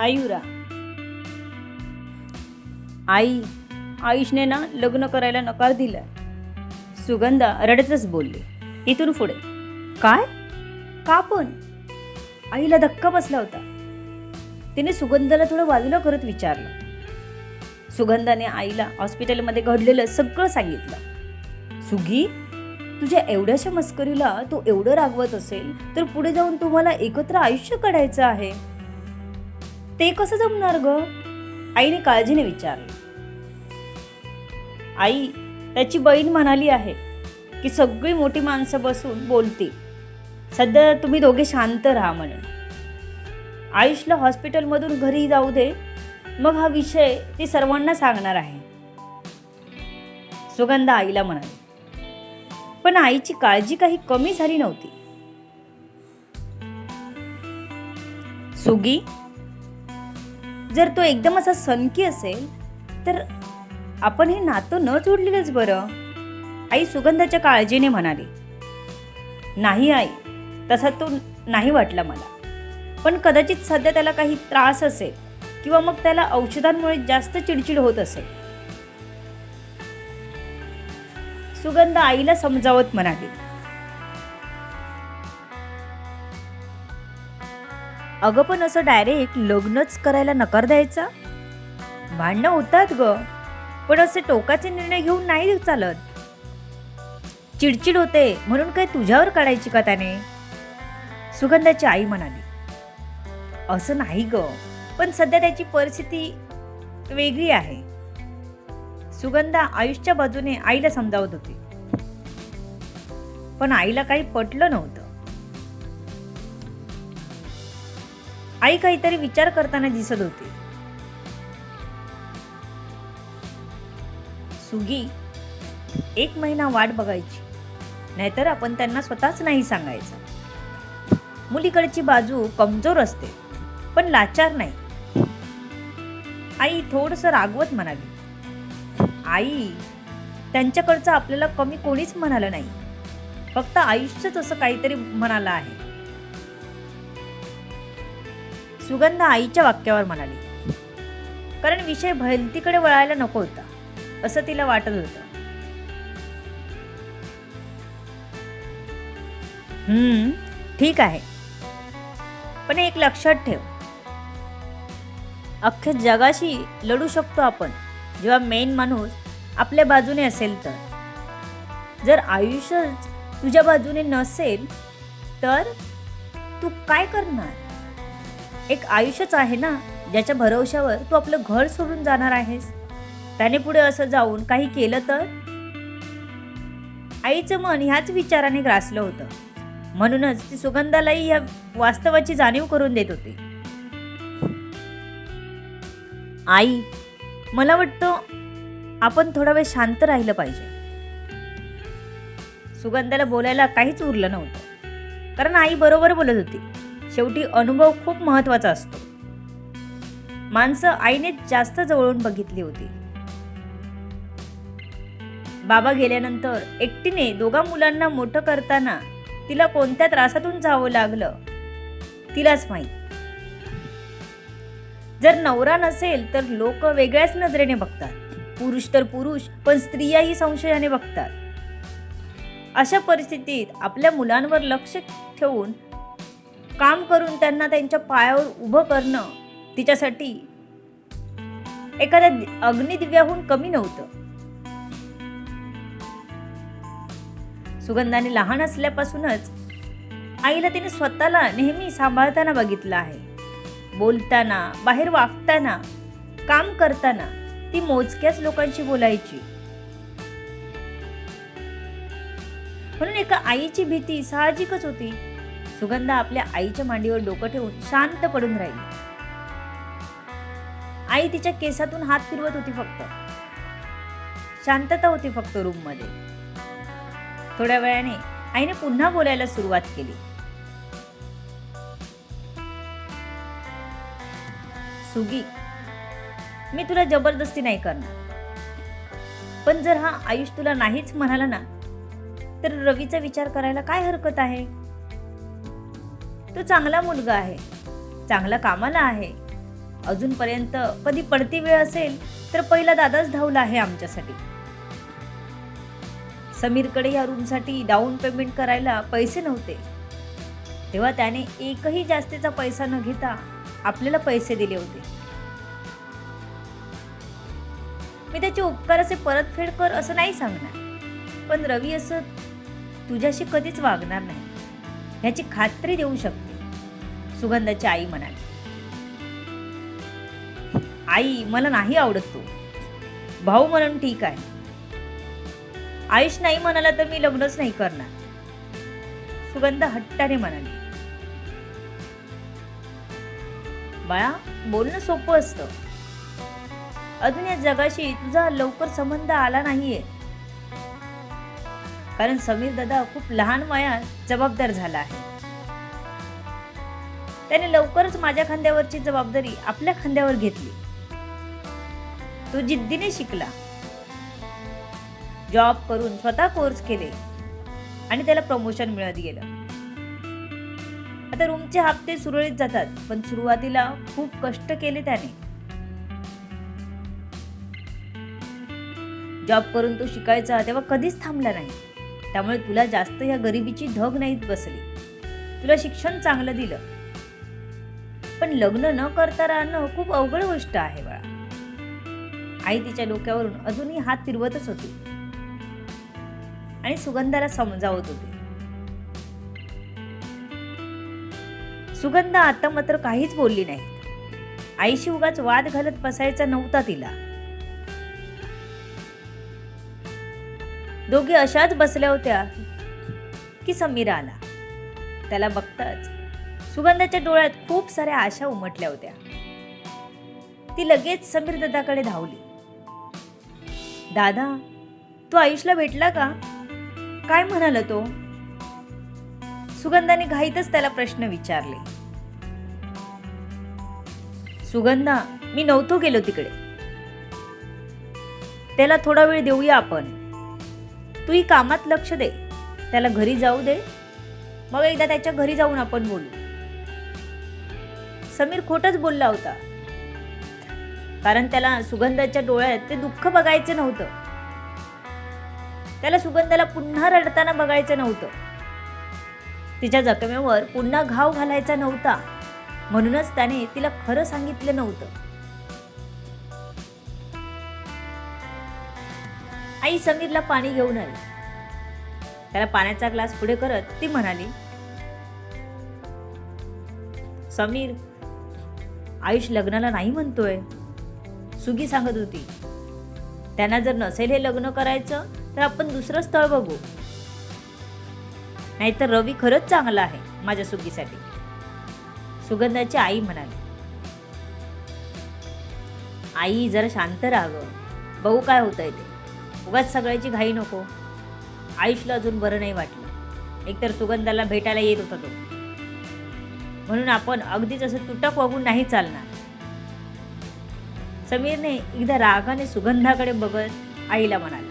आयुरा. आई आयुषने ना लग्न करायला नकार दिला सुगंधा रडतच बोलली. इथून पुढे. काय? का पण? आईला धक्का बसला होता. तिने सुगंधाला थोडं बाजूला करत विचारलं. सुगंधाने आईला हॉस्पिटलमध्ये घडलेलं सगळं सांगितलं. सुगी तुझ्या एवढ्याशा मस्करीला तू एवढं रागवत असेल तर पुढे जाऊन तुम्हाला एकत्र आयुष्य काढायचं आहे. ते कसं जमणार ग? आईने काळजीने विचारले. आई त्याची बहीण म्हणाली आहे की सगळी मोठी माणसं बसून बोलतील सध्या तुम्ही दोघे शांत राहा म्हणे आयुषला हॉस्पिटलमधून घरी जाऊ दे. मग हा विषय ती सर्वांना सांगणार आहे. सुगंधा आईला म्हणाली. पण आईची काळजी काही कमी झाली नव्हती. सुगी जर तो एकदम असा सनकी असेल तर आपण हे नातं न जोडलेलंच बरं. आई सुगंधाच्या काळजीने म्हणाली नाही आई तसा तो नाही वाटला मला. पण कदाचित सध्या त्याला काही त्रास असेल किंवा मग त्याला औषधांमुळे जास्त चिडचिड होत असेल. सुगंध आईला समजावत म्हणाली अगं पण असं डायरेक्ट लग्नच करायला नकार द्यायचा? भांडणं होतात ग पण असे टोकाचे निर्णय घेऊन नाही चालत. चिडचिड होते म्हणून काय तुझ्यावर काढायची का त्याने? सुगंधाची आई म्हणाली. असं नाही ग पण सध्या त्याची परिस्थिती वेगळी आहे. सुगंधा आयुषच्या बाजूने आईला समजावत होती. पण आईला काही पटलं नव्हतं. आई काहीतरी विचार करताना दिसत होती. सुगी एक महिना वाट बघायची. नाहीतर आपण त्यांना स्वतःच नाही सांगायचं. मुलीकडची बाजू कमजोर असते पण लाचार नाही. आई थोडस रागवत म्हणाली आई त्यांच्याकडचं आपल्याला कमी कोणीच म्हणालं नाही. फक्त आयुष्यच असं काहीतरी म्हणालं आहे. सुगंध आईच्या वाक्यावर म्हणाली. कारण विषय भलतीकडे वळायला नको होता असं तिला वाटत होतं. हम्म ठीक आहे. पण एक लक्षात ठेव. अख्ख्या जगाशी लढू शकतो आपण जेव्हा मेन माणूस आपल्या बाजूने असेल तर. जर आयुष्यच तुझ्या बाजूने नसेल तर तू काय करणार? एक आयुष्यच आहे ना ज्याच्या भरवशावर तू आपलं घर सोडून जाणार आहेस? त्याने पुढे असं जाऊन काही केलं तर? आईचं मन ह्याच विचाराने ग्रासलं होतं. म्हणूनच ती सुगंधालाही या वास्तवाची जाणीव करून देत होती. आई मला वाटतं आपण थोडा वेळ शांत राहिलं पाहिजे. सुगंधाला बोलायला काहीच उरलं नव्हतं. कारण आई बरोबर बोलत होती. शेवटी अनुभव खूप महत्त्वाचा असतो. माणसं आईने जास्त जवळून बघितली होती. बाबा गेल्यानंतर एकटीने दोघा मुलांना मोठं करताना तिला कोणत्या त्रासातून जावं लागलं तिलाच माहीत. जर नवरा नसेल तर लोक वेगळ्याच नजरेने बघतात. पुरुष तर पुरुष पण स्त्रियाही संशयाने बघतात. अशा परिस्थितीत आपल्या मुलांवर लक्ष ठेवून काम करून त्यांना त्यांच्या पायावर उभं करणं तिच्यासाठी एखाद्या अग्निदिव्याहून कमी नव्हतं. सुगंधाने लहान असल्यापासूनच आईला तिने स्वतःला नेहमी सांभाळताना बघितलं आहे. बोलताना बाहेर वागताना काम करताना ती मोजक्याच लोकांशी बोलायची. म्हणून एका आईची भीती साहजिकच होती. सुगंधा आपल्या आईच्या मांडीवर डोकं ठेवून शांत पडून राहिली. आई तिच्या केसातून हात फिरवत होती फक्त. शांतता होती फक्त रूममध्ये थोड्या वेळाने आईने पुन्हा बोलायला सुरुवात केली. सुगी मी तुला जबरदस्ती नाही करणार. पण जर हा आयुष तुला नाहीच म्हणाला ना तर रवीचा विचार करायला काय हरकत आहे? तो चांगला मुलगा आहे. चांगला कामाला आहे. अजूनपर्यंत कधी पडती वेळ असेल तर पहिला दादाच धावला आहे आमच्यासाठी. समीरकडे या रूमसाठी डाऊन पेमेंट करायला पैसे नव्हते. तेव्हा त्याने एकही जास्तीचा पैसा न घेता आपल्याला पैसे दिले होते. मी त्याचे उपकाराचे परतफेड कर असं नाही सांगणार. पण रवी असं तुझ्याशी कधीच वागणार नाही. ह्याची खात्री देऊ शकते. सुगंधाची आई म्हणाली. आई मला नाही आवडत तो. भाऊ म्हणून ठीक आहे. आयुष नाही म्हणाला तर मी लग्नच नाही करणार. सुगंध हट्टाने म्हणाली. बाळा बोलणं सोपं असतं. अजून या जगाशी तुझा लवकर संबंध आला नाहीये. कारण समीर दादा खूप लहान वयात जबाबदार झाला आहे. त्याने लवकरच माझ्या खांद्यावरची जबाबदारी आपल्या खांद्यावर घेतली. तो जिद्दीने शिकला. जॉब करून स्वतः कोर्स केले आणि त्याला प्रमोशन मिळत गेलं. आता रूमचे हप्ते सुरळीत जातात पण सुरुवातीला खूप कष्ट केले त्याने. जॉब करून तो शिकायचा तेव्हा कधीच थांबला नाही. त्यामुळे तुला जास्त ह्या गरिबीची धग नाहीत बसली. तुला शिक्षण चांगलं दिलं. पण लग्न न करता राहणं खूप अवघड गोष्ट आहे बाळा. आई तिच्या डोक्यावरून अजूनही हात फिरवतच होती. आणि सुगंधाला समजावत होती. सुगंधा आता मात्र काहीच बोलली नाही आईशी उगाच वाद घालत बसायचा नव्हता तिला. दोघी अशाच बसल्या होत्या की समीर आला त्याला बघताच सुगंधाच्या डोळ्यात खूप साऱ्या आशा उमटल्या होत्या. ती लगेच समीर दादाकडे धावली. दादा तो आयुषला भेटला का? काय म्हणाला तो? सुगंधाने घाईतच त्याला प्रश्न विचारले. सुगंधा मी नव्हतो गेलो तिकडे. त्याला थोडा वेळ देऊया आपण. तूही कामात लक्ष दे. त्याला घरी जाऊ दे. मग एकदा त्याच्या घरी जाऊन आपण बोलू. समीर खोटच बोलला होता. कारण त्याला सुगंधाच्या डोळ्यात ते दुःख बघायचं नव्हतं. त्याला सुगंधाला पुन्हा रडताना बघायचं नव्हतं. तिच्या जखमेवर पुन्हा घाव घालायचा नव्हता. म्हणूनच त्याने तिला खरं सांगितलं नव्हतं. आई समीरला पाणी घेऊन आली. त्याला पाण्याचा ग्लास पुढे करत ती म्हणाली समीर आयुष लग्नाला नाही म्हणतोय. सुगी सांगत होती त्यांना जर नसेल हे लग्न करायचं तर आपण दुसरं स्थळ बघू. नाहीतर रवी खरंच चांगला आहे माझ्या सुगीसाठी. सुगंधाची आई म्हणाली आई जरा शांत राहावं. बघू काय होतंय ते. उगाच सगळ्याची घाई नको. आयुषला अजून बरं नाही वाटलं. एकतर सुगंधाला भेटायला येत होता तो. म्हणून आपण अगदीच असं तुटक वागून नाही चालणार. समीरने एकदा रागाने सुगंधाकडे बघत आईला म्हणाला.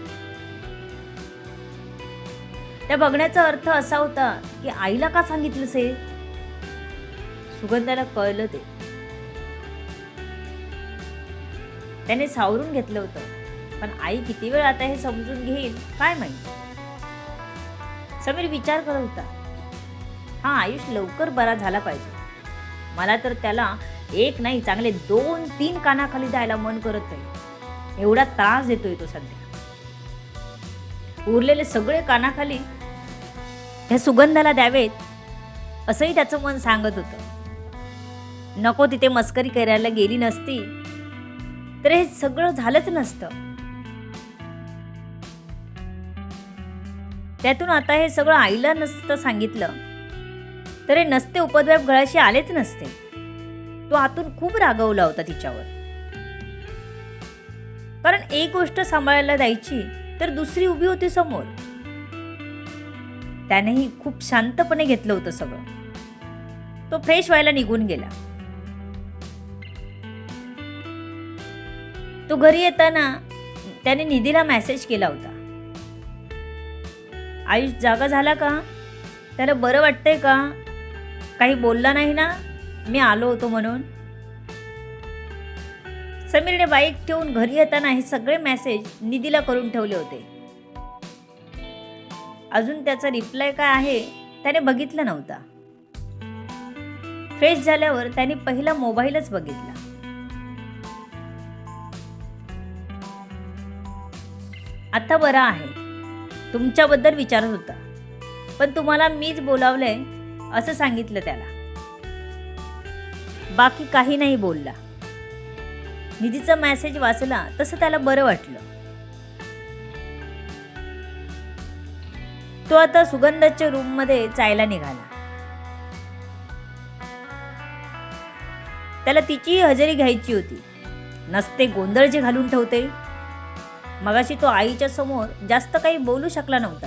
त्या बघण्याचा अर्थ असा होता की आईला का सांगितलं से? सुगंधाला कळलं ते. त्याने सावरून घेतलं होतं. पण आई किती वेळ आता हे समजून घेईल? काय माहीत? समीर विचार करत होता. हा आयुष लवकर बरा झाला पाहिजे. मला तर त्याला एक नाही चांगले दोन तीन कानाखाली द्यायला मन करत नाही. एवढा त्रास देतोय तो सध्या. उरलेले सगळे कानाखाली ह्या सुगंधाला द्यावेत असंही त्याचं मन सांगत होतं. नको तिथे मस्करी करायला गेली नसती. तर हे सगळं झालंच नसतं. त्यातून आता हे सगळं आईला नसतं सांगितलं. तर हे नसते उपद्व्याप गळाशी आलेच नसते. तो आतून खूप रागवला होता तिच्यावर. कारण एक गोष्ट सांभाळायला द्यायची तर दुसरी उभी होती समोर. त्यानेही खूप शांतपणे घेतलं होतं सगळं. तो फ्रेश व्हायला निघून गेला. तो घरी येताना त्याने निधीला मेसेज केला होता. आयुष जागा झाला का? त्याला बरं वाटतंय का? काही बोलला नाही ना? मी आलो होतो म्हणून. समीरने बाईक ठेवून घरी येताना हे सगळे मेसेज निधीला करून ठेवले होते. अजून त्याचा रिप्लाय काय आहे त्याने बघितला नव्हता. फ्रेश झाल्यावर त्याने पहिला मोबाईलच बघितला. आता बरा आहे. तुमच्याबद्दल विचारत होता. पण तुम्हाला मीच बोलावलंय असं सांगितलं त्याला. बाकी काही नाही बोलला. निधीचा मेसेज वाचला तसं त्याला बरं वाटलं. तो आता सुगंधाच्या रूममध्ये जायला निघाला. त्याला तिचीही हजेरी घ्यायची होती. नसते गोंधळ जे घालून ठेवते मगाशी तो आईच्या समोर जास्त काही बोलू शकला नव्हता.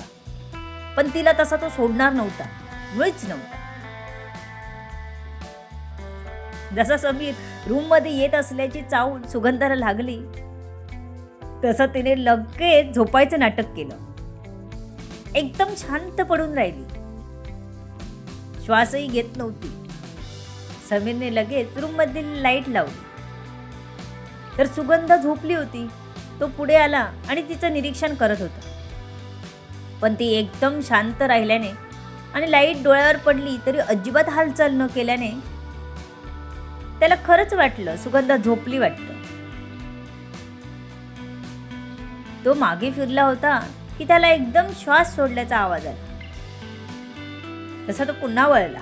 पण तिला तसा तो सोडणार नव्हता. मुळीच नव्हता. जसा समीर रूममध्ये येत असल्याची चावून सुगंधाला लागली तसं तिने लगेच झोपायचं नाटक केलं. एकदम शांत पडून राहिली. श्वासही घेत नव्हती. समीरने लगेच रूम मधील लाइट लावली. तर सुगंध झोपली होती. तो पुढे आला आणि तिचं निरीक्षण करत होता. पण ती एकदम शांत राहिल्याने आणि लाइट डोळ्यावर पडली तरी अजिबात हालचाल न केल्याने त्याला खरंच वाटलं सुगंधा झोपली वाटतं. तो मागे फिरला होता की त्याला एकदम श्वास सोडल्याचा आवाज आला. तसा तो पुन्हा वळला.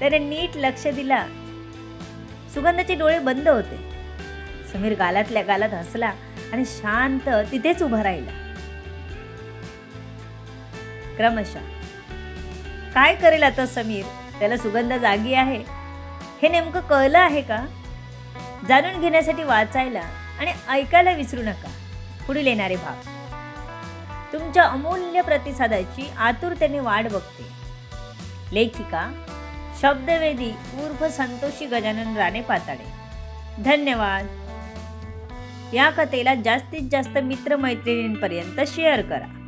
त्याने नीट लक्ष दिला. सुगंधाचे डोळे बंद होते. समीर गालातल्या गालात हसला आणि शांत तिथेच उभा राहिला. क्रमशः काय करेल आता समीर? त्याला सुगंध जागी आहे. हे नेमकं कळलं आहे का? जाणून घेण्यासाठी वाचायला आणि ऐकायला विसरू नका. पुढील येणारे भाग. तुमच्या अमूल्य प्रतिसादाची आतुरतेने वाट बघते. लेखिका शब्दवेदी उर्फ संतोषी गजानन राणे पाताडे. धन्यवाद. या कथेला जास्तीत जास्त मित्रमैत्रिणींपर्यंत शेअर करा.